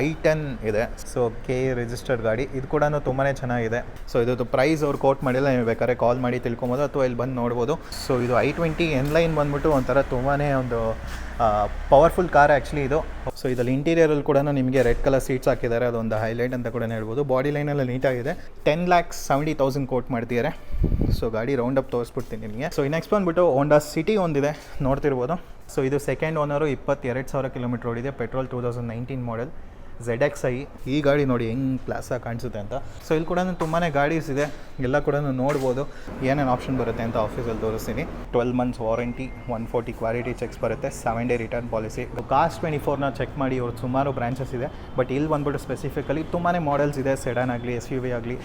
I ten ಇದೆ. So K registered ಗಾಡಿ. ಇದು ಕೂಡ ತುಂಬಾ ಚೆನ್ನಾಗಿದೆ. ಸೊ ಇದು ಪ್ರೈಸ್ ಅವ್ರು ಕೋಟ್ ಮಾಡಿಲ್ಲ. ನೀವು ಬೇಕಾದ್ರೆ ಕಾಲ್ ಮಾಡಿ ತಿಳ್ಕೊಬೋದು ಅಥವಾ ಇಲ್ಲಿ ಬಂದು ನೋಡ್ಬೋದು. ಸೊ ಇದು ಐ ಟ್ವೆಂಟಿ ಎನ್ ಲೈನ್ ಬಂದ್ಬಿಟ್ಟು ಒಂಥರ ತುಂಬಾ ಒಂದು ಪವರ್ಫುಲ್ ಕಾರ್ ಆ್ಯಕ್ಚುಲಿ ಇದು. ಸೊ ಇದರಲ್ಲಿ ಇಂಟೀರಿಯರಲ್ಲಿ ಕೂಡ ನಿಮಗೆ ರೆಡ್ ಕಲರ್ ಸೀಟ್ಸ್ ಹಾಕಿದ್ದಾರೆ. ಅದೊಂದು ಹೈಲೈಟ್ ಅಂತ ಕೂಡ ಹೇಳ್ಬೋದು. ಬಾಡಿ ಲೈನಲ್ಲಿ ನೀಟಾಗಿದೆ ten lakhs seventy thousand quote ಮಾಡ್ತಿದ್ದಾರೆ. ಸೊ ಗಾಡಿ ರೌಂಡ್ ಅಪ್ ತೋರಿಸ್ಬಿಡ್ತೀನಿ ನಿಮಗೆ. ಸೊ ನೆಕ್ಸ್ಟ್ ಬಂದುಬಿಟ್ಟು ಹೋಂಡಾ ಸಿಟಿ ಒಂದಿದೆ. ನೋಡ್ತಿರ್ಬೋದು. ಸೊ ಇದು ಸೆಕೆಂಡ್ ಓನರು ಇಪ್ಪತ್ತೆರಡು ಸಾವಿರ ಕಿಲೋಮೀಟರ್ ಓಡಿದೆ petrol two thousand nineteen model Z X I ಈ ಗಾಡಿ ನೋಡಿ ಹೆಂಗೆ ಕ್ಲಾಸಾಗಿ ಕಾಣಿಸುತ್ತೆ ಅಂತ. ಸೊ ಇಲ್ಲಿ ಕೂಡ ತುಂಬಾ ಗಾಡೀಸ್ ಇದೆ. ಎಲ್ಲ ಕೂಡ ನೋಡ್ಬೋದು. ಏನೇನು ಆಪ್ಷನ್ ಬರುತ್ತೆ ಅಂತ ಆಫೀಸಲ್ಲಿ ತೋರಿಸ್ತೀನಿ. Twelve months warranty one forty quality checks ಬರುತ್ತೆ. Seven day return policy cost twenty ಫೋರ್ನ ಚೆಕ್ ಮಾಡಿ ಅವ್ರು ಸುಮಾರು ಬ್ರಾಂಚಸ್ ಇದೆ. ಬಟ್ ಇಲ್ಲಿ ಬಂದ್ಬಿಟ್ಟು ಸ್ಪೆಸಿಫಿಕಲಿ ತುಂಬಾ ಮಾಡೆಲ್ಸ್ ಇದೆ. ಸೆಡನ್ ಆಗಲಿ ಎಸ್ ಯು ವಿ ಆಗಲಿ.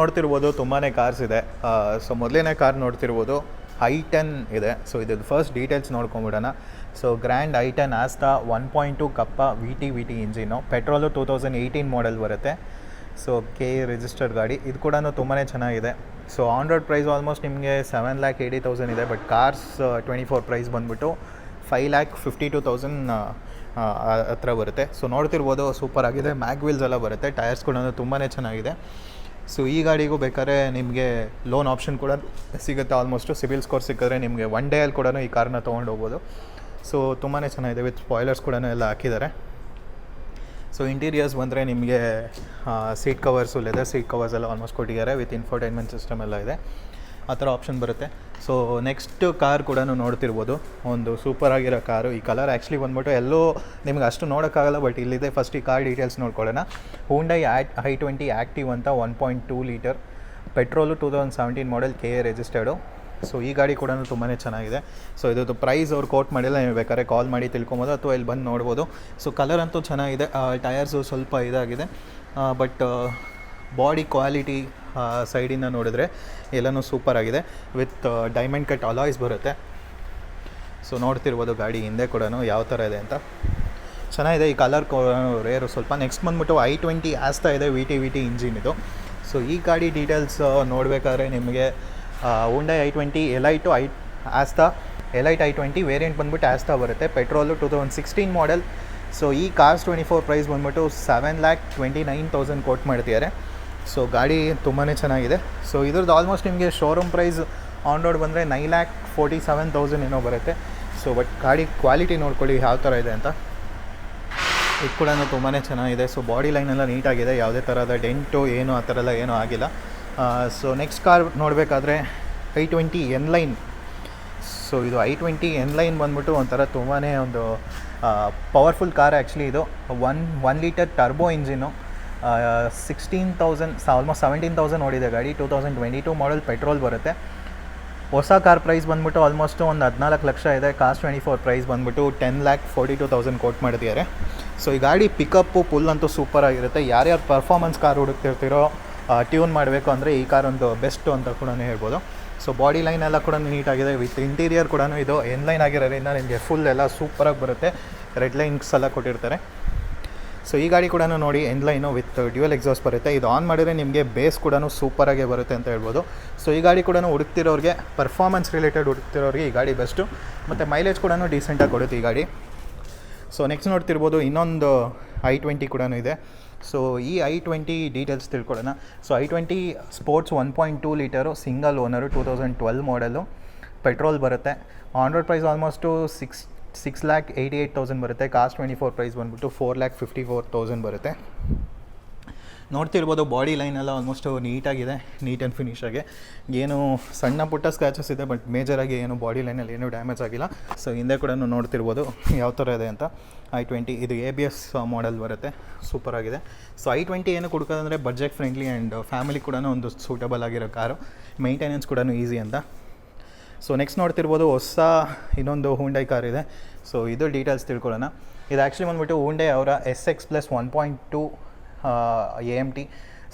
ನೋಡ್ತಿರ್ಬೋದು ತುಂಬಾ ಕಾರ್ಸ್ ಇದೆ. ಸೊ ಮೊದಲನೇ ಕಾರ್ ನೋಡ್ತಿರ್ಬೋದು. ಐ ಟೆನ್ ಇದೆ. ಸೊ ಇದ್ರದ್ದು first details ನೋಡ್ಕೊಂಬಿಡೋಣ. So grand I ten Asta one point two Kappa V T V T engine petrol two thousand eighteen model ಬರುತ್ತೆ. ಸೊ ಕೆ ರಿಜಿಸ್ಟರ್ಡ್ ಗಾಡಿ. ಇದು ಕೂಡ ತುಂಬಾ ಚೆನ್ನಾಗಿದೆ. So on road price almost ನಿಮಗೆ seven lakh eighty thousand ಇದೆ. But cars twenty four price ಬಂದುಬಿಟ್ಟು five lakh fifty two thousand ಹತ್ರ ಬರುತ್ತೆ. ಸೊ ನೋಡ್ತಿರ್ಬೋದು ಸೂಪರ್ ಆಗಿದೆ. ಮ್ಯಾಗ್ ವೀಲ್ಸ್ ಎಲ್ಲ ಬರುತ್ತೆ. ಟೈರ್ಸ್ ಕೂಡ ತುಂಬಾ ಚೆನ್ನಾಗಿದೆ. ಸೊ ಈ ಗಾಡಿಗೂ ಬೇಕಾದ್ರೆ ನಿಮಗೆ ಲೋನ್ ಆಪ್ಷನ್ ಕೂಡ ಸಿಗುತ್ತೆ. ಆಲ್ಮೋಸ್ಟು ಸಿಬಿಲ್ ಸ್ಕೋರ್ ಸಿಕ್ಕಿದ್ರೆ ನಿಮಗೆ ಒನ್ ಡೇಯಲ್ಲಿ ಕೂಡ ಈ ಕಾರನ್ನ ತೊಗೊಂಡು ಹೋಗ್ಬೋದು. ಸೊ ತುಂಬಾ ಚೆನ್ನಾಗಿದೆ ವಿತ್ ಸ್ಪಾಯ್ಲರ್ಸ್ ಕೂಡ ಎಲ್ಲ ಹಾಕಿದ್ದಾರೆ. ಸೊ ಇಂಟೀರಿಯರ್ಸ್ ಬಂದರೆ ನಿಮಗೆ seat covers leather seat covers ಎಲ್ಲ ಆಲ್ಮೋಸ್ಟ್ ಕೊಟ್ಟಿದ್ದಾರೆ ವಿತ್ ಇನ್ಫೋಟೈನ್ಮೆಂಟ್ ಸಿಸ್ಟಮ್ ಎಲ್ಲ ಇದೆ. ಆ ಥರ ಆಪ್ಷನ್ ಬರುತ್ತೆ. ಸೊ ನೆಕ್ಸ್ಟ್ ಕಾರ್ ಕೂಡ ನೋಡ್ತಿರ್ಬೋದು. ಒಂದು ಸೂಪರ್ ಆಗಿರೋ ಕಾರು ಈ ಕಲರ್ ಆ್ಯಕ್ಚುಲಿ ಬಂದ್ಬಿಟ್ಟು ಎಲ್ಲೋ ನಿಮ್ಗೆ ಅಷ್ಟು ನೋಡೋಕ್ಕಾಗಲ್ಲ ಬಟ್ ಇಲ್ಲಿದೆ ಫಸ್ಟ್ ಈ ಕಾರ್ ಡೀಟೇಲ್ಸ್ ನೋಡ್ಕೊಳ್ಳೋಣ. Hyundai at I twenty active ಅಂತ one point two litre petrol two thousand seventeen model K A registered so ಈ ಗಾಡಿ ಕೂಡ ತುಂಬಾ ಚೆನ್ನಾಗಿದೆ. ಸೊ ಇದ್ರದ್ದು ಪ್ರೈಸ್ ಅವ್ರು ಕೋಟ್ ಮಾಡಿಲ್ಲ ನೀವು ಬೇಕಾದ್ರೆ ಕಾಲ್ ಮಾಡಿ ತಿಳ್ಕೊಬೋದು ಅಥವಾ ಇಲ್ಲಿ ಬಂದು ನೋಡ್ಬೋದು. ಸೊ ಕಲರ್ ಅಂತೂ ಚೆನ್ನಾಗಿದೆ. ಟಯರ್ಸು ಸ್ವಲ್ಪ ಇದಾಗಿದೆ. ಬಟ್ ಬಾಡಿ ಕ್ವಾಲಿಟಿ ಸೈಡಿಂದ ನೋಡಿದ್ರೆ ಎಲ್ಲನೂ ಸೂಪರ್ ಆಗಿದೆ. ವಿತ್ ಡೈಮಂಡ್ ಕಟ್ ಅಲಾಯ್ಸ್ ಬರುತ್ತೆ. ಸೊ ನೋಡ್ತಿರ್ಬೋದು ಗಾಡಿ ಹಿಂದೆ ಕೂಡ ಯಾವ ಥರ ಇದೆ ಅಂತ. ಚೆನ್ನಾಗಿದೆ. ಈ ಕಲರ್ ರೇರು ಸ್ವಲ್ಪ ನೆಕ್ಸ್ಟ್ ಬಂದ್ಬಿಟ್ಟು ಐ ಟ್ವೆಂಟಿ ಆಸ್ತಾ ಇದೆ V T V T engine ಇದು. ಸೊ ಈ ಗಾಡಿ ಡೀಟೇಲ್ಸ್ ನೋಡಬೇಕಾದ್ರೆ ನಿಮಗೆ Hyundai I twenty elite I Asta elite I twenty variant ಬಂದ್ಬಿಟ್ಟು ಆಸ್ತಾ ಬರುತ್ತೆ. Petrol two thousand sixteen model so ಈ ಕಾರ್ಸ್ ಟ್ವೆಂಟಿ ಫೋರ್ ಪ್ರೈಸ್ ಬಂದ್ಬಿಟ್ಟು seven lakh twenty nine thousand quote ಮಾಡ್ತಿದ್ದಾರೆ. ಸೊ ಗಾಡಿ ತುಂಬಾ ಚೆನ್ನಾಗಿದೆ. ಸೊ ಇದ್ರದ್ದು ಆಲ್ಮೋಸ್ಟ್ ನಿಮಗೆ ಶೋರೂಮ್ ಪ್ರೈಸ್ ಆನ್ ರೋಡ್ ಬಂದರೆ nine lakh forty seven thousand ಏನೋ ಬರುತ್ತೆ. ಸೊ ಬಟ್ ಗಾಡಿ ಕ್ವಾಲಿಟಿ ನೋಡ್ಕೊಳ್ಳಿ ಯಾವ ಥರ ಇದೆ ಅಂತ. ಇದು ಕೂಡ ತುಂಬಾ ಚೆನ್ನಾಗಿದೆ. ಸೊ ಬಾಡಿ ಲೈನ್ ಎಲ್ಲ ನೀಟಾಗಿದೆ ಯಾವುದೇ ಥರದ ಡೆಂಟು ಏನು ಆ ಥರ ಎಲ್ಲ ಏನೂ ಆಗಿಲ್ಲ. ಸೊ ನೆಕ್ಸ್ಟ್ ಕಾರ್ ನೋಡಬೇಕಾದ್ರೆ I twenty N line so ಇದು ಐ ಟ್ವೆಂಟಿ ಎನ್ ಲೈನ್ ಬಂದ್ಬಿಟ್ಟು ಒಂಥರ ತುಂಬಾ ಒಂದು ಪವರ್ಫುಲ್ ಕಾರ್ ಆ್ಯಕ್ಚುಲಿ ಇದು. One one litre turbo engine sixteen thousand almost seventeen thousand ಓಡಿದೆ ಗಾಡಿ. Two thousand twenty two model petrol ಬರುತ್ತೆ. ಹೊಸ ಕಾರ್ ಪ್ರೈಸ್ ಬಂದ್ಬಿಟ್ಟು ಆಲ್ಮೋಸ್ಟ್ ಒಂದು ಹದಿನಾಲ್ಕು ಲಕ್ಷ ಇದೆ. ಕಾಸ್ಟ್ ಟ್ವೆಂಟಿ ಫೋರ್ ಪ್ರೈಸ್ ಬಂದ್ಬಿಟ್ಟು ten lakh forty two thousand quote ಮಾಡಿದ್ದಾರೆ. ಸೊ ಈ ಗಾಡಿ ಪಿಕಪ್ಪು ಪುಲ್ ಅಂತೂ ಸೂಪರ್ ಆಗಿರುತ್ತೆ. ಯಾರ್ಯಾರು ಪರ್ಫಾರ್ಮೆನ್ಸ್ ಕಾರ್ ಹುಡುಕ್ತಿರ್ತಿರೋ ಟ್ಯೂನ್ ಮಾಡಬೇಕು ಅಂದರೆ ಈ ಕಾರ್ ಒಂದು ಬೆಸ್ಟು ಅಂತ ಕೂಡ ಹೇಳ್ಬೋದು. ಸೊ ಬಾಡಿ ಲೈನ್ ಎಲ್ಲ ಕೂಡ ನೀಟಾಗಿದೆ ವಿತ್ ಇಂಟೀರಿಯರ್ ಕೂಡ ಇದು ಎನ್ ಲೈನ್ ಆಗಿರೋದ್ರಿಂದ ನಿಮಗೆ ಫುಲ್ ಎಲ್ಲ ಸೂಪರಾಗಿ ಬರುತ್ತೆ. ರೆಡ್ ಲೈನ್ಸ್ ಎಲ್ಲ ಕೊಟ್ಟಿರ್ತಾರೆ. ಸೊ ಈ ಗಾಡಿ ಕೂಡ ನೋಡಿ N line line with dual exhaust ಬರುತ್ತೆ. ಇದು ಆನ್ ಮಾಡಿದರೆ ನಿಮಗೆ ಬೇಸ್ ಕೂಡ ಸೂಪರಾಗೆ ಬರುತ್ತೆ ಅಂತ ಹೇಳ್ಬೋದು. ಸೊ ಈ ಗಾಡಿ ಕೂಡ ಹುಡುಕ್ತಿರೋರಿಗೆ ಪರ್ಫಾರ್ಮೆನ್ಸ್ ರಿಲೇಟೆಡ್ ಹುಡುಕ್ತಿರೋರಿಗೆ ಈ ಗಾಡಿ ಬೆಸ್ಟು ಮತ್ತು ಮೈಲೇಜ್ ಕೂಡ ಡೀಸೆಂಟಾಗಿ ಕೊಡುತ್ತೆ ಈ ಗಾಡಿ. ಸೊ ನೆಕ್ಸ್ಟ್ ನೋಡ್ತಿರ್ಬೋದು, ಇನ್ನೊಂದು ಐ ಟ್ವೆಂಟಿ ಕೂಡ ಇದೆ. ಸೊ ಈ ಐ ಟ್ವೆಂಟಿ ಡೀಟೇಲ್ಸ್ ತಿಳ್ಕೊಳ್ಳೋಣ. So I twenty sports one point two litre single owner two thousand twelve model petrol ಬರುತ್ತೆ. On road price almost six six lakh eighty eight thousand ಬರುತ್ತೆ. Cost twenty four price ಬಂದುಬಿಟ್ಟು four lakh fifty four thousand ಬರುತ್ತೆ. ನೋಡ್ತಿರ್ಬೋದು body line ಎಲ್ಲ almost ನೀಟಾಗಿದೆ neat and finish ಆಗಿ. ಏನು ಸಣ್ಣ ಪುಟ್ಟ ಸ್ಕ್ರ್ಯಾಚಸ್ ಇದೆ ಬಟ್ ಮೇಜರಾಗಿ ಏನು ಬಾಡಿ ಲೈನಲ್ಲಿ ಏನೂ ಡ್ಯಾಮೇಜ್ ಆಗಿಲ್ಲ. ಸೊ ಹಿಂದೆ ಕೂಡ ನೋಡ್ತಿರ್ಬೋದು ಯಾವ ಥರ ಇದೆ ಅಂತ. ಐ ಟ್ವೆಂಟಿ ಇದು ಎ ಬಿ ಎಸ್ ಮಾಡೆಲ್ ಬರುತ್ತೆ. ಸೂಪರ್ ಆಗಿದೆ. ಸೊ ಐ ಟ್ವೆಂಟಿ ಏನು ಕೊಡ್ಕೋದಂದರೆ ಬಜೆಟ್ ಫ್ರೆಂಡ್ಲಿ ಆ್ಯಂಡ್ ಫ್ಯಾಮಿಲಿ ಕೂಡ ಒಂದು ಸೂಟಬಲ್ ಆಗಿರೋ ಕಾರು ಮೇಂಟೆನೆನ್ಸ್ ಕೂಡ ಈಸಿ ಅಂತ. ಸೊ ನೆಕ್ಸ್ಟ್ ನೋಡ್ತಿರ್ಬೋದು ಹೊಸ ಇನ್ನೊಂದು ಹೂಂಡೈ ಕಾರ್ ಇದೆ. ಸೊ ಇದು ಡೀಟೇಲ್ಸ್ ತಿಳ್ಕೊಳ್ಳೋಣ. ಇದು ಆ್ಯಕ್ಚುಲಿ ಬಂದ್ಬಿಟ್ಟು ಹೂಂಡೈ ಅವರ S X plus one point two A M T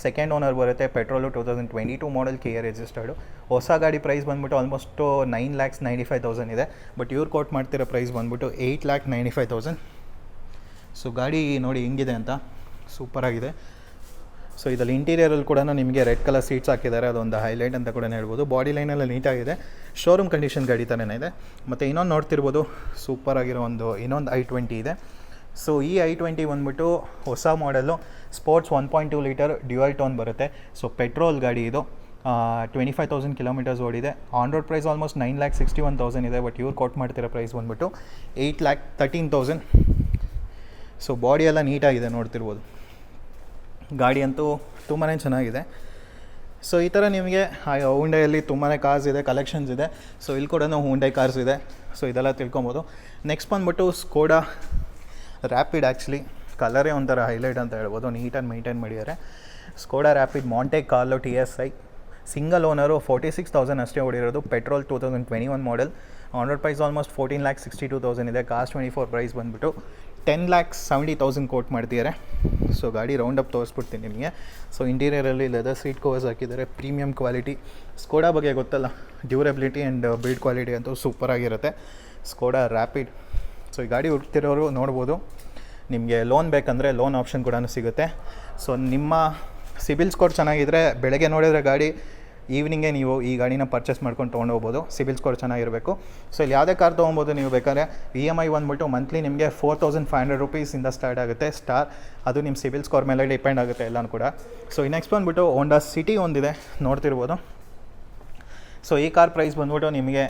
second owner ಬರುತ್ತೆ petrol two thousand twenty two model K registered ಹೊಸ ಗಾಡಿ ಪ್ರೈಸ್ ಬಂದುಬಿಟ್ಟು almost nine lakhs ninety five thousand ಇದೆ. ಬಟ್ ಇವ್ರು ಕೋಟ್ ಮಾಡ್ತಿರೋ ಪ್ರೈಸ್ ಬಂದುಬಿಟ್ಟು eight lakh ninety five thousand so ಗಾಡಿ ನೋಡಿ ಹೆಂಗಿದೆ ಅಂತ. ಸೂಪರಾಗಿದೆ ಸೊ ಇದರಲ್ಲಿ ಇಂಟೀರಿಯರಲ್ಲಿ ಕೂಡ ನಿಮಗೆ ರೆಡ್ ಕಲರ್ ಸೀಟ್ಸ್ ಹಾಕಿದ್ದಾರೆ. ಅದೊಂದು ಹೈಲೈಟ್ ಅಂತ ಕೂಡ ಹೇಳ್ಬೋದು. ಬಾಡಿ ಲೈನೆಲ್ಲ ನೀಟಾಗಿದೆ ಶೋರೂಮ್ ಕಂಡೀಷನ್ ಗಾಡಿ ಥರನೇ ಇದೆ. ಮತ್ತು ಇನ್ನೊಂದು ನೋಡ್ತಿರ್ಬೋದು. ಸೂಪರಾಗಿರೋ ಒಂದು, ಇನ್ನೊಂದು ಐ ಟ್ವೆಂಟಿ ಇದೆ. ಸೊ ಈ ಐ ಟ್ವೆಂಟಿ ಬಂದ್ಬಿಟ್ಟು ಹೊಸ model sports one point two litre dual tone ಬರುತ್ತೆ. ಸೊ ಪೆಟ್ರೋಲ್ ಗಾಡಿ ಇದು. ಟ್ವೆಂಟಿ ಫೈವ್ ತೌಸಂಡ್ ಕಿಲೋಮೀಟರ್ಸ್ ಓಡಿದೆ. On road price almost nine lakh sixty one thousand ಇದೆ. ಬಟ್ ಇವ್ರು ಕೊಟ್ಟು ಮಾಡ್ತಿರೋ ಪ್ರೈಸ್ ಬಂದ್ಬಿಟ್ಟು eight lakh thirteen thousand so body ಎಲ್ಲ ನೀಟಾಗಿದೆ ನೋಡ್ತಿರ್ಬೋದು. ಗಾಡಿ ಅಂತೂ ತುಂಬಾ ಚೆನ್ನಾಗಿದೆ. ಸೊ ಈ ಥರ ನಿಮಗೆ ಹುಂಡೈಯಲ್ಲಿ ತುಂಬಾ ಕಾರ್ಸ್ ಇದೆ ಕಲೆಕ್ಷನ್ಸ್ ಇದೆ. ಸೊ ಇಲ್ಲಿ ಕೂಡ ಹುಂಡೈ ಕಾರ್ಸ್ ಇದೆ. ಸೊ ಇದೆಲ್ಲ ತಿಳ್ಕೊಬೋದು. ನೆಕ್ಸ್ಟ್ ಬಂದ್ಬಿಟ್ಟು ಸ್ಕೋಡಾ ರ್ಯಾಪಿಡ್ ಆ್ಯಕ್ಚುಲಿ ಕಲರೇ ಒಂಥರ ಹೈಲೈಟ್ ಅಂತ ಹೇಳ್ಬೋದು. ನೀಟಾಗಿ ಮೈಂಟೈನ್ ಮಾಡಿದ್ದಾರೆ. Skoda Rapid Monte Carlo T S I single owner forty six thousand ಅಷ್ಟೇ ಓಡಿರೋದು. Petrol two thousand twenty one model on road price almost fourteen lakh sixty two thousand ಇದೆ. Cost twenty four price ಬಂದುಬಿಟ್ಟು ten lakhs seventy thousand quote ಮಾಡ್ತಿದ್ದಾರೆ. So ಗಾಡಿ round up ತೋರಿಸ್ಬಿಡ್ತೀನಿ ನಿಮಗೆ. So ಇಂಟೀರಿಯರಲ್ಲಿ leather seat covers ಹಾಕಿದ್ದಾರೆ. Premium quality Skoda ಬಗ್ಗೆ ಗೊತ್ತಲ್ಲ? ಡ್ಯೂರಬಿಲಿಟಿ ಆ್ಯಂಡ್ ಬಿಲ್ಡ್ ಕ್ವಾಲಿಟಿ ಅಂತೂ ಸೂಪರಾಗಿರುತ್ತೆ ಸ್ಕೋಡಾ ರ್ಯಾಪಿಡ್ ಸೊ ಈ ಗಾಡಿ ಹುಡ್ತಿರೋರು ನೋಡ್ಬೋದು. ನಿಮಗೆ ಲೋನ್ ಬೇಕಂದರೆ ಲೋನ್ ಆಪ್ಷನ್ ಕೂಡ ಸಿಗುತ್ತೆ. ಸೊ ನಿಮ್ಮ ಸಿಬಿಲ್ ಸ್ಕೋರ್ ಚೆನ್ನಾಗಿದ್ದರೆ ಬೆಳಗ್ಗೆ ನೋಡಿದರೆ ಗಾಡಿ ಈವ್ನಿಂಗೇ ನೀವು ಈ ಗಾಡಿನ ಪರ್ಚೇಸ್ ಮಾಡ್ಕೊಂಡು ತೊಗೊಂಡು ಹೋಗ್ಬೋದು. ಸಿಬಿಲ್ ಸ್ಕೋರ್ ಚೆನ್ನಾಗಿರಬೇಕು. ಸೊ ಇಲ್ಲಿ ಯಾವುದೇ ಕಾರ್ ತೊಗೊಬೋದು ನೀವು ಬೇಕಾದ್ರೆ ಇ ಎಂ ಐ ಬಂದ್ಬಿಟ್ಟು ಮಂತ್ಲಿ ನಿಮಗೆ ಫೋರ್ ತೌಸಂಡ್ ಫೈವ್ ಹಂಡ್ರೆಡ್ ರುಪೀಸಿಂದ ಸ್ಟಾರ್ಟ್ ಆಗುತ್ತೆ. ಸ್ಟಾರ್, ಅದು ನಿಮ್ಮ ಸಿಬಿಲ್ ಸ್ಕೋರ್ ಮೇಲೆ ಡಿಪೆಂಡ್ ಆಗುತ್ತೆ ಎಲ್ಲನೂ ಕೂಡ. ಸೊ ನೆಕ್ಸ್ಟ್ ಬಂದ್ಬಿಟ್ಟು ಹೋಂಡಾ ಸಿಟಿ ಒಂದಿದೆ. ನೋಡ್ತಿರ್ಬೋದು. ಸೊ ಈ ಕಾರ್ ಪ್ರೈಸ್ ಬಂದ್ಬಿಟ್ಟು ನಿಮಗೆ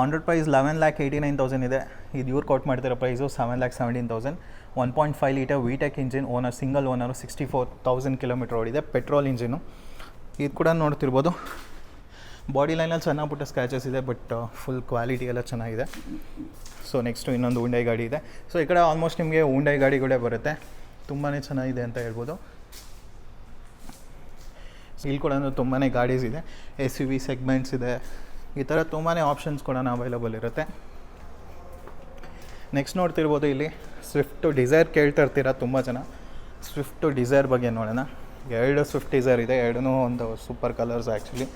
hundred price eleven lakh eighty nine thousand ಇದೆ. ಇದು ಇವ್ರು ಕೊಟ್ಟು ಮಾಡ್ತಿರೋ price seven lakh seventeen thousand one point five litre VTEC engine owner single owner sixty four thousand kilometre ಓಡಿದೆ ಪೆಟ್ರೋಲ್ ಇಂಜಿನು ಇದು ಕೂಡ ನೋಡ್ತಿರ್ಬೋದು. ಬಾಡಿ ಲೈನಲ್ಲಿ ಸಣ್ಣ ಪುಟ್ಟ ಸ್ಕ್ಯಾಚಸ್ ಇದೆ ಬಟ್ ಫುಲ್ ಕ್ವಾಲಿಟಿ ಎಲ್ಲ ಚೆನ್ನಾಗಿದೆ. ಸೊ ನೆಕ್ಸ್ಟು ಇನ್ನೊಂದು ಉಂಡೈ ಗಾಡಿ ಇದೆ. ಸೊ ಈ ಕಡೆ ಆಲ್ಮೋಸ್ಟ್ ನಿಮಗೆ ಉಂಡೈ ಗಾಡಿಗಳೇ ಬರುತ್ತೆ. ತುಂಬಾ ಚೆನ್ನಾಗಿದೆ ಅಂತ ಹೇಳ್ಬೋದು. ಇಲ್ಲಿ ಕೂಡ ತುಂಬಾ ಗಾಡೀಸ್ ಇದೆ. ಎಸ್ ಯು ವಿ ಸೆಗ್ಮೆಂಟ್ಸ್ ಇದೆ. ಈ ಥರ ತುಂಬಾ ಆಪ್ಷನ್ಸ್ ಕೂಡ ಅವೈಲಬಲ್ ಇರುತ್ತೆ. ನೆಕ್ಸ್ಟ್ ನೋಡ್ತಿರ್ಬೋದು ಇಲ್ಲಿ ಸ್ವಿಫ್ಟು ಡಿಸೈರ್ ಕೇಳ್ತಾ ಇರ್ತೀರ ತುಂಬ ಜನ? ಸ್ವಿಫ್ಟು ಡಿಸೈರ್ ಬಗ್ಗೆ ನೋಡೋಣ. ಎರಡು ಸ್ವಿಫ್ಟ್ ಡಿಸೈರ್ ಇದೆ ಎರಡೂ ಒಂದು ಸೂಪರ್ ಕಲರ್ಸ್ ಆ್ಯಕ್ಚುಲಿ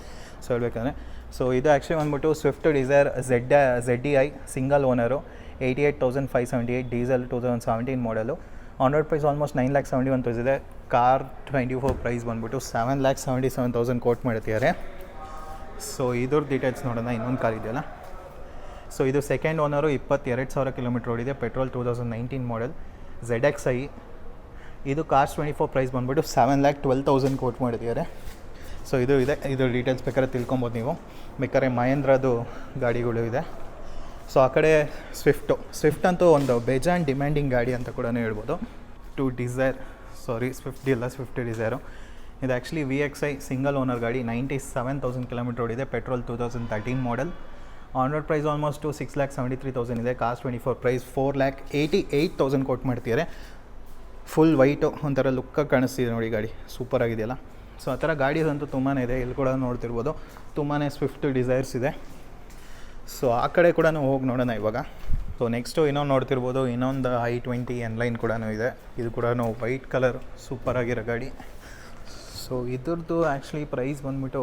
ಸೊ ಹೇಳ್ಬೇಕಂದ್ರೆ. ಸೊ ಇದು ಆ್ಯಕ್ಚುಲಿ ಬಂದ್ಬಿಟ್ಟು Swift Dzire Z Z D I single owner eighty eight thousand five seventy eight diesel two thousand seventeen model on road price almost nine lakh seventy one ತೋರಿಸಿದೆ car twenty four price ಬಂದ್ಬಿಟ್ಟು seven lakh seventy seven thousand quote ಮಾಡ್ತಿದ್ದಾರೆ so ಇದ್ರ details ನೋಡೋಣ, ಇನ್ನೊಂದು car ಇದೆಯಲ್ಲ. So ಇದು second owner ಇಪ್ಪತ್ತೆರಡು ಸಾವಿರ ಕಿಲೋಮೀಟ್ರ್ ಓಡಿದೆ petrol two thousand nineteen model Z X I ಇದು ಕಾಸ್ಟ್ ಟ್ವೆಂಟಿ ಫೋರ್ ಪ್ರೈಸ್ ಬಂದುಬಿಟ್ಟು seven lakh twelve thousand quote ಮಾಡಿದ್ದಾರೆ. ಸೊ ಇದು ಇದೆ. ಇದು ಡೀಟೇಲ್ಸ್ ಬೇಕಾದ್ರೆ ತಿಳ್ಕೊಬೋದು ನೀವು. ಬೇಕಾದ್ರೆ ಮಹೇಂದ್ರದು ಗಾಡಿಗಳು ಇದೆ. ಸೊ ಆ ಕಡೆ ಸ್ವಿಫ್ಟು ಸ್ವಿಫ್ಟ್ ಅಂತೂ ಒಂದು ಬೇಜಾನ್ ಡಿಮ್ಯಾಂಡಿಂಗ್ ಗಾಡಿ ಅಂತ ಕೂಡ ಹೇಳ್ಬೋದು. ಟು ಡಿಸೈರ್ ಸಾರಿ ಸ್ವಿಫ್ಟ್ ಇಲ್ಲ ಸ್ವಿಫ್ಟ್ ಡಿಸೈರು ಇದು actually V X I single owner ಗಾಡಿ ನೈಂಟಿ ಸೆವೆನ್ ತೌಸಂಡ್ ಕಿಲೋಮೀಟರ್ ಓಡಿದೆ petrol two thousand thirteen model on road price almost six lakh seventy three thousand ಇದೆ. Cost twenty four price four lakh eighty eight thousand ಕೊಟ್ಟು ಮಾಡ್ತಿದ್ದಾರೆ. Full white, ಒಂಥರ ಲುಕ್ಕಾಗಿ ಕಾಣಿಸ್ತಿದೆ ನೋಡಿ ಗಾಡಿ. ಸೂಪರ್ ಆಗಿದೆಯಲ್ಲ? ಸೊ ಆ ಥರ ಗಾಡಿ ಅಂತೂ ತುಂಬಾ ಇದೆ. ಇಲ್ಲಿ ಕೂಡ ನೋಡ್ತಿರ್ಬೋದು. ತುಂಬಾ ಸ್ವಿಫ್ಟ್ ಡಿಸೈರ್ಸ್ ಇದೆ. ಸೊ ಆ ಕಡೆ ಕೂಡ ಹೋಗಿ ನೋಡೋಣ ಇವಾಗ. ಸೊ ನೆಕ್ಸ್ಟು ಇನ್ನೊಂದು ನೋಡ್ತಿರ್ಬೋದು. ಇನ್ನೊಂದು ಐ ಟ್ವೆಂಟಿ ಎನ್ಲೈನ್ ಕೂಡ ಇದೆ. ಇದು ಕೂಡ ವೈಟ್ ಕಲರ್, ಸೂಪರ್ ಆಗಿರೋ ಗಾಡಿ. ಸೊ ಇದ್ರದ್ದು ಆ್ಯಕ್ಚುಲಿ ಪ್ರೈಸ್ ಬಂದುಬಿಟ್ಟು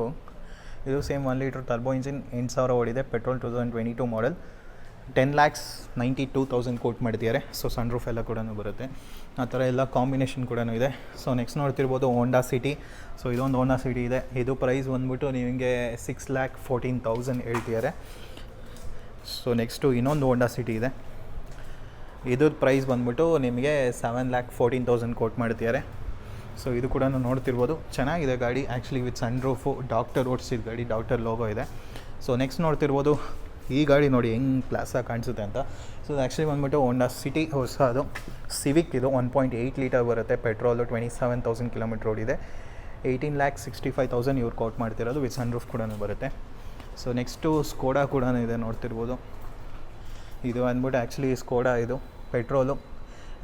ಇದು same one litre turbo engine ಎಂಟು ಸಾವಿರ ಓಡಿದೆ. Petrol two thousand twenty two model ten lakhs ninety two thousand quote ಮಾಡಿದ್ದಾರೆ ಸೊ ಸನ್ ರೂಫ್ ಎಲ್ಲ ಕೂಡ ಬರುತ್ತೆ. ಆ ಥರ ಎಲ್ಲ ಕಾಂಬಿನೇಷನ್ ಕೂಡ ಇದೆ. ಸೊ ನೆಕ್ಸ್ಟ್ ನೋಡ್ತಿರ್ಬೋದು ಹೋಂಡಾ ಸಿಟಿ ಸೊ ಇದೊಂದು ಹೋಂಡಾ ಸಿಟಿ ಇದೆ. ಇದು ಪ್ರೈಸ್ ಬಂದ್ಬಿಟ್ಟು ನಿಮಗೆ ಸಿಕ್ಸ್ ಲ್ಯಾಕ್ ಫೋರ್ಟೀನ್ ತೌಸಂಡ್ ಹೇಳ್ತಿದ್ದಾರೆ. ಸೊ ನೆಕ್ಸ್ಟು ಇನ್ನೊಂದು ಹೋಂಡಾ ಸಿಟಿ ಇದೆ. ಇದ್ರ ಪ್ರೈಸ್ ಬಂದ್ಬಿಟ್ಟು ನಿಮಗೆ seven lakh fourteen thousand quote ಮಾಡ್ತಿದ್ದಾರೆ. ಸೊ ಇದು ಕೂಡ ನೋಡ್ತಿರ್ಬೋದು. ಚೆನ್ನಾಗಿದೆ ಗಾಡಿ. Actually with sun roof doctor ಓಡಿಸಿದ ಗಾಡಿ ಡಾಕ್ಟರ್ ಲೋಗೋ ಇದೆ. ಸೊ ನೆಕ್ಸ್ಟ್ ನೋಡ್ತಿರ್ಬೋದು ಈ ಗಾಡಿ ನೋಡಿ ಹೆಂಗೆ ಕ್ಲಾಸಾಗಿ ಕಾಣಿಸುತ್ತೆ ಅಂತ. ಸೊ ಆ್ಯಕ್ಚುಲಿ ಬಂದ್ಬಿಟ್ಟು ಹೋಂಡಾ ಸಿಟಿ ಹೊಸ ಅದು. ಸಿವಿಕ್ ಇದು ಒನ್ ಪಾಯಿಂಟ್ ಏಯ್ಟ್ ಲೀಟರ್ ಬರುತ್ತೆ. Petrol twenty seven thousand kilometre ಓಡಿದೆ eighteen lakh sixty five thousand ಇವ್ರು ಕೌಟ್ ಮಾಡ್ತಿರೋದು ವಿತ್ ಸನ್ ರೂಫ್ ಕೂಡ ಬರುತ್ತೆ. ಸೊ ನೆಕ್ಸ್ಟು ಸ್ಕೋಡಾ ಕೂಡ ಇದೆ ನೋಡ್ತಿರ್ಬೋದು. ಇದು ಅಂದ್ಬಿಟ್ಟು ಆ್ಯಕ್ಚುಲಿ ಸ್ಕೋಡಾ ಇದು. Petrol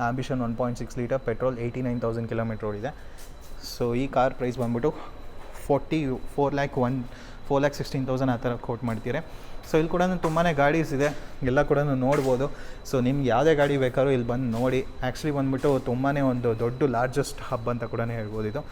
Ambition one point six litre petrol eighty nine thousand kilometre ಓಡಿದೆ ಸೊ ಈ ಕಾರ್ ಪ್ರೈಸ್ ಬಂದ್ಬಿಟ್ಟು forty four lakh one four lakh sixteen thousand ಆ ಥರ ಕೋಟ್ ಮಾಡ್ತೀರಿ. ಸೊ ಇಲ್ಲಿ ಕೂಡ ತುಂಬಾ ಗಾಡೀಸ್ ಇದೆ. ಎಲ್ಲ ಕೂಡ ನೋಡ್ಬೋದು. ಸೊ ನಿಮ್ಗೆ ಯಾವುದೇ ಗಾಡಿ ಬೇಕಾದ್ರೂ ಇಲ್ಲಿ ಬಂದು ನೋಡಿ. ಆ್ಯಕ್ಚುಲಿ ಬಂದುಬಿಟ್ಟು ತುಂಬಾ ಒಂದು ದೊಡ್ಡ ಲಾರ್ಜೆಸ್ಟ್ ಹಬ್ ಅಂತ ಕೂಡ ಹೇಳ್ಬೋದು ಇದು.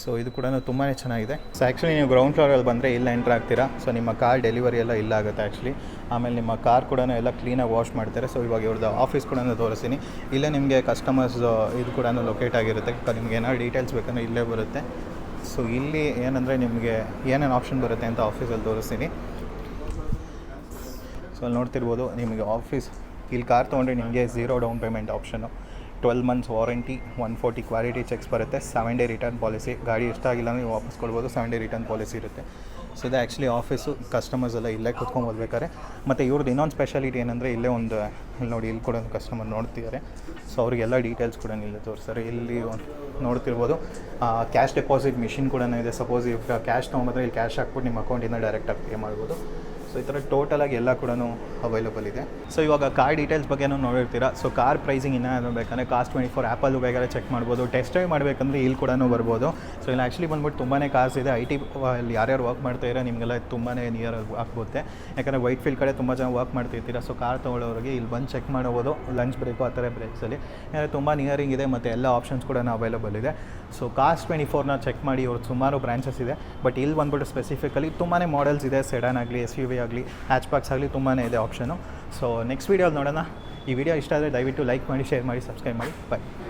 ಸೊ ಇದು ಕೂಡ ತುಂಬಾ ಚೆನ್ನಾಗಿದೆ. ಸೊ ಆ್ಯಕ್ಚುಲಿ ನೀವು ಗ್ರೌಂಡ್ ಫ್ಲೋರಲ್ಲಿ ಬಂದರೆ ಇಲ್ಲಿ ಎಂಟ್ರ್ ಆಗ್ತೀರಾ? ಸೊ ನಿಮ್ಮ ಕಾರ್ ಡೆಲಿವರಿ ಎಲ್ಲ ಇಲ್ಲ ಆಗುತ್ತೆ ಆ್ಯಕ್ಚುಲಿ ಆಮೇಲೆ ನಿಮ್ಮ ಕಾರ್ ಕೂಡ ಎಲ್ಲ ಕ್ಲೀನಾಗಿ ವಾಶ್ ಮಾಡ್ತಾರೆ. ಸೊ ಇವಾಗ ಇವ್ರದ್ದು ಆಫೀಸ್ ಕೂಡ ತೋರಿಸ್ತೀನಿ. ಇಲ್ಲೇ ನಿಮಗೆ ಕಸ್ಟಮರ್ಸ್ ಇದು ಕೂಡ ಲೊಕೇಟ್ ಆಗಿರುತ್ತೆ. ನಿಮ್ಗೆ ಏನಾದ್ರು ಡೀಟೇಲ್ಸ್ ಬೇಕಂದ್ರೆ ಇಲ್ಲೇ ಬರುತ್ತೆ. ಸೊ ಇಲ್ಲಿ ಏನಂದರೆ ನಿಮಗೆ ಏನೇನು ಆಪ್ಷನ್ ಬರುತ್ತೆ ಅಂತ ಆಫೀಸಲ್ಲಿ ತೋರಿಸ್ತೀನಿ. ಸೊ ಅಲ್ಲಿ ನೋಡ್ತಿರ್ಬೋದು ನಿಮಗೆ ಆಫೀಸ್ ಇಲ್ಲಿ ಕಾರ್ ತೊಗೊಂಡ್ರೆ ನಿಮಗೆ zero down payment option twelve months warranty one forty quality checks ಬರುತ್ತೆ. ಸೆವೆನ್ ಡೇ ರಿಟರ್ನ್ ಪಾಲಿಸಿ ಗಾಡಿ ಇಷ್ಟ ಆಗಿಲ್ಲ ಅಂದರೆ ನೀವು ವಾಪಸ್ ಕೊಡ್ಬೋದು. ಸೆವೆನ್ ಡೇ ರಿಟರ್ನ್ ಪಾಲಿಸಿ ಇರುತ್ತೆ. ಸೊ ಇದು ಆ್ಯಕ್ಚುಲಿ ಆಫೀಸು ಕಸ್ಟಮರ್ಸ್ ಎಲ್ಲ ಇಲ್ಲೇ ಕುತ್ಕೊಂಡು ಓದ್ಬೇಕಾರೆ ಮತ್ತು ಇವ್ರದ್ದು ಇನ್ನೊಂದು ಸ್ಪೆಷಾಲಿಟಿ ಏನಂದರೆ ಇಲ್ಲೇ ಒಂದು, ಇಲ್ಲಿ ನೋಡಿ, ಇಲ್ಲಿ ಕೂಡ ಒಂದು ಕಸ್ಟಮರ್ ನೋಡ್ತಿದ್ದಾರೆ. ಸೊ ಅವ್ರಿಗೆಲ್ಲ ಡೀಟೇಲ್ಸ್ ಕೂಡ ಇಲ್ಲೇ ತೋರಿಸ್ತಾರೆ. ಇಲ್ಲಿ ಒಂದು ನೋಡ್ತಿರ್ಬೋದು. ಕ್ಯಾಶ್ ಡೆಪಾಸಿಟ್ ಮಿಷಿನ್ ಕೂಡ ಇದೆ. ಸಪೋಸ್ ಈಗ ಕ್ಯಾಶ್ ತೊಗೊಂಬಂದ್ರೆ ಇಲ್ಲಿ ಕ್ಯಾಶ್ ಹಾಕ್ಬಿಟ್ಟು ನಿಮ್ಮ ಅಕೌಂಟಿಂದ ಡೈರೆಕ್ಟಾಗಿ ಪೇ ಮಾಡ್ಬೋದು. ಸೊ ಈ ಥರ ಟೋಟಲಾಗಿ ಎಲ್ಲ ಕೂಡ ಅವೈಲಬಲ್ ಇದೆ. ಸೊ ಇವಾಗ ಕಾರ್ ಡೀಟೇಲ್ಸ್ ಬಗ್ಗೆನೂ ನೋಡಿರ್ತೀರಾ? ಸೊ ಕಾರ್ ಪ್ರೈಸಿಂಗ್ ಇನ್ನೂ ಬೇಕಂದರೆ ಕಾಸ್ಟ್ ಟ್ವೆಂಟಿ ಫೋರ್ ಆ್ಯಪಲ್ಲೂ ಬೇಕಾದ್ರೆ ಚೆಕ್ ಮಾಡ್ಬೋದು. ಟೆಸ್ಟ್ ಡ್ರೈವ್ ಮಾಡಬೇಕಂದ್ರೆ ಇಲ್ಲಿ ಕೂಡ ಬರ್ಬೋದು. ಸೊ ಇಲ್ಲಿ ಆ್ಯಕ್ಚುಲಿ ಬಂದ್ಬಿಟ್ಟು ತುಂಬಾ ಕಾರ್ಸ್ ಇದೆ. ಐ ಟಿ ಅಲ್ಲಿ ಯಾರ್ಯಾರು ವರ್ಕ್ ಮಾಡ್ತಾ ಇರೋ ನಿಮಗೆಲ್ಲ ತುಂಬಾ ನಿಯರ್ ಆಗ್ಬೋದು. ಯಾಕಂದರೆ ವೈಟ್ ಫೀಲ್ಡ್ ಕಡೆ ತುಂಬ ಜನ ವರ್ಕ್ ಮಾಡ್ತಿರ್ತೀರಾ? ಸೊ ಕಾರ್ ತೊಗೊಳ್ಳೋರಿಗೆ ಇಲ್ಲಿ ಬಂದು ಚೆಕ್ ಮಾಡ್ಬೋದು. ಲಂಚ್ ಬ್ರೇಕು ಆ ಥರ ಬ್ರೇಕ್ಸಲ್ಲಿ ಯಾಕಂದರೆ ತುಂಬ ನಿಯರಿಂಗ್ ಇದೆ ಮತ್ತು ಎಲ್ಲ ಆಪ್ಷನ್ಸ್ ಕೂಡ ಅವೈಲಬಲ್ ಇದೆ. ಸೊ ಕಾಸ್ಟ್ ಟ್ವೆಂಟಿ ಫೋರ್ನ ಚೆಕ್ ಮಾಡಿ, ಇವ್ರು ಸುಮಾರು ಬ್ರಾಂಚಸ್ ಇದೆ. ಬಟ್ ಇಲ್ಲಿ ಬಂದ್ಬಿಟ್ಟು ಸ್ಪೆಸಿಫಿಕಲಿ ತುಂಬಾ ಮಾಡೆಲ್ಸ್ ಇದೆ ಸೆಡನ್ ಆಗಲಿ ಎಸ್ ಯು ವಿ ಆಗಲಿ ಹ್ಯಾಚ್ ಪ್ಯಾಕ್ಸ್ ಆಗಲಿ ತುಂಬಾ ಇದೆ ಆಪ್ಷನು ಸೊ ನೆಕ್ಸ್ಟ್ ವೀಡಿಯೋಲಿ ನೋಡೋಣ. ಈ ವಿಡಿಯೋ ಇಷ್ಟ ಆದರೆ ದಯವಿಟ್ಟು ಲೈಕ್ ಮಾಡಿ ಶೇರ್ ಮಾಡಿ ಸಬ್ಸ್ಕ್ರೈಬ್ ಮಾಡಿ. ಬಾಯ್